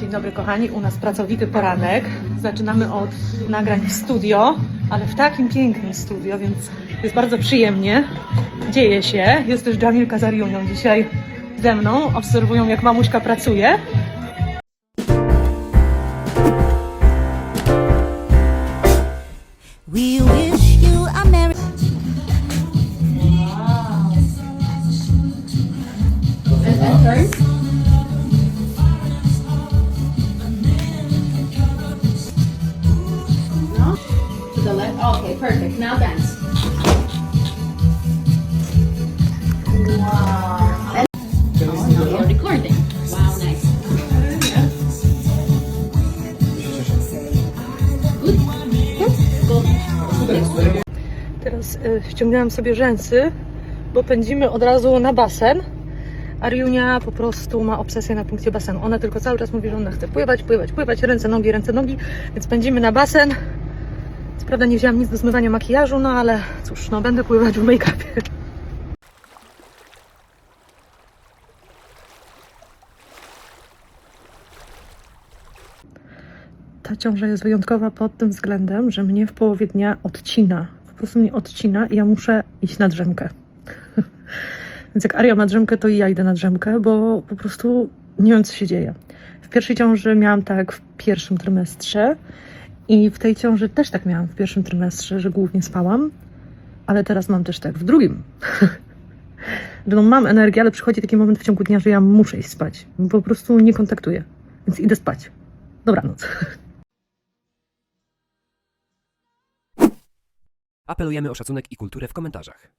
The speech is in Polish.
Dzień dobry kochani, u nas pracowity poranek. Zaczynamy od nagrań w studio, ale w takim pięknym studio, więc jest bardzo przyjemnie. Dzieje się. Jest też Jamilka z Ariunią dzisiaj ze mną. Obserwują jak mamuśka pracuje. We Okay, perfect. Now dance. Wow. And- oh, no, you're recording. Wow, nice. Good. Good. Go. Teraz y, ściągnęłam sobie rzęsy, bo pędzimy od razu na basen. Ariunia po prostu ma obsesję na punkcie basenu. Ona tylko cały czas mówi, że ona chce pływać, pływać, pływać, ręce, nogi, ręce, nogi, więc pędzimy na basen. Prawda nie wzięłam nic do zmywania makijażu, no ale cóż, no będę pływać w make-upie. Ta ciąża jest wyjątkowa pod tym względem, że mnie w połowie dnia odcina. Po prostu mnie odcina i ja muszę iść na drzemkę. Więc jak Aria ma drzemkę, to i ja idę na drzemkę, bo po prostu nie wiem, co się dzieje. W pierwszej ciąży miałam tak w pierwszym trymestrze i w tej ciąży też tak miałam w pierwszym trymestrze, że głównie spałam, ale teraz mam też tak w drugim. że no mam energię, ale przychodzi taki moment w ciągu dnia, że ja muszę iść spać. Po prostu nie kontaktuję, więc idę spać. Dobranoc. Apelujemy o szacunek i kulturę w komentarzach.